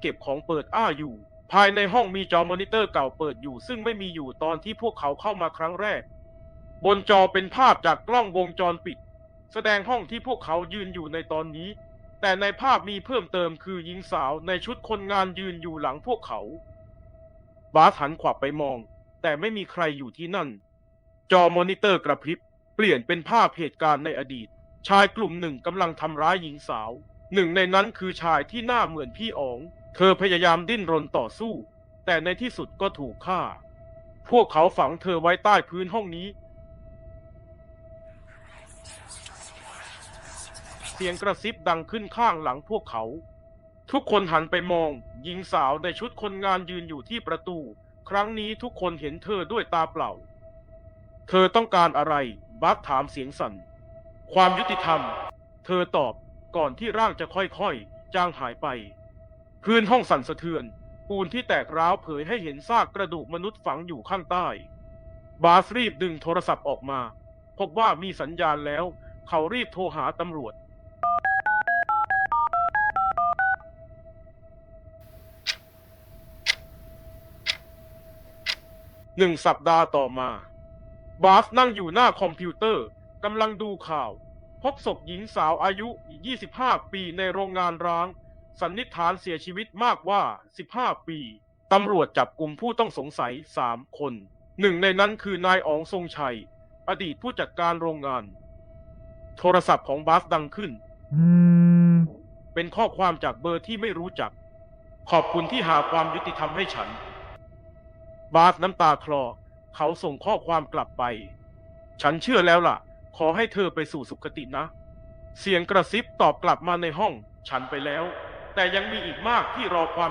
เก็บของเปิดอ้าอยู่ ภายในห้องมีจอมอนิเตอร์เก่าเปิดอยู่ ซึ่งไม่มีอยู่ตอนที่พวกเขาเข้ามาครั้งแรก บนจอเป็นภาพจากกล้องวงจรปิด แสดงห้องที่พวกเขายืนอยู่ในตอนนี้ แต่ในภาพมีเพิ่มเติมคือหญิงสาวในชุดคนงานยืนอยู่หลังพวกเขา บาสหันขวับไปมอง แต่ไม่มีใครอยู่ที่นั่น จอมอนิเตอร์กระพริบเปลี่ยนเป็นภาพเหตุการณ์ในอดีต ชายกลุ่มหนึ่งกำลังทำร้ายหญิงสาว หนึ่งในนั้นคือชายที่หน้าเหมือนพี่อ๋อง เธอพยายามดิ้นรนต่อสู้ แต่ในที่สุดก็ถูกฆ่า พวกเขาฝังเธอไว้ใต้พื้นห้องนี้ เสียงกระซิบดังขึ้นข้างหลังพวกเขา ทุกคนหันไปมอง หญิงสาวในชุดคนงานยืนอยู่ที่ประตู ครั้งนี้ทุกคนเห็นเธอด้วยตาเปล่า เธอต้องการอะไร บัคถามเสียงสั่น ความยุติธรรม เธอตอบก่อนที่ร่างจะค่อยๆ จางหายไป พื้นห้องสั่นสะเทือน ปูนที่แตกร้าวเผยให้เห็นซากกระดูกมนุษย์ฝังอยู่ข้างใต้ บาสรีบดึงโทรศัพท์ออกมา พบว่ามีสัญญาณแล้ว เขารีบโทรหาตำรวจ หนึ่งสัปดาห์ต่อมา บาสนั่งอยู่หน้าคอมพิวเตอร์กำลังดูข่าว พบศพหญิงสาวอายุ 25 ปีในโรงงานร้าง สันนิษฐานเสียชีวิตมากว่า 15 ปี ตำรวจจับกลุ่มผู้ต้องสงสัย 3 คน หนึ่งในนั้นคือนายอ๋องทรงชัย อดีตผู้จัดการโรงงาน โทรศัพท์ของบาสดังขึ้นอืมเป็นข้อความจากเบอร์ที่ไม่รู้จัก ขอบคุณที่หาความยุติธรรมให้ฉัน บาสน้ำตาคลอ เขาส่งข้อความกลับไป ฉันเชื่อแล้วล่ะ ขอให้เธอไปสู่สุคตินะ เสียงกระซิบตอบกลับมาในห้อง ฉันไปแล้ว แต่ยังมีอีกมากที่รอความ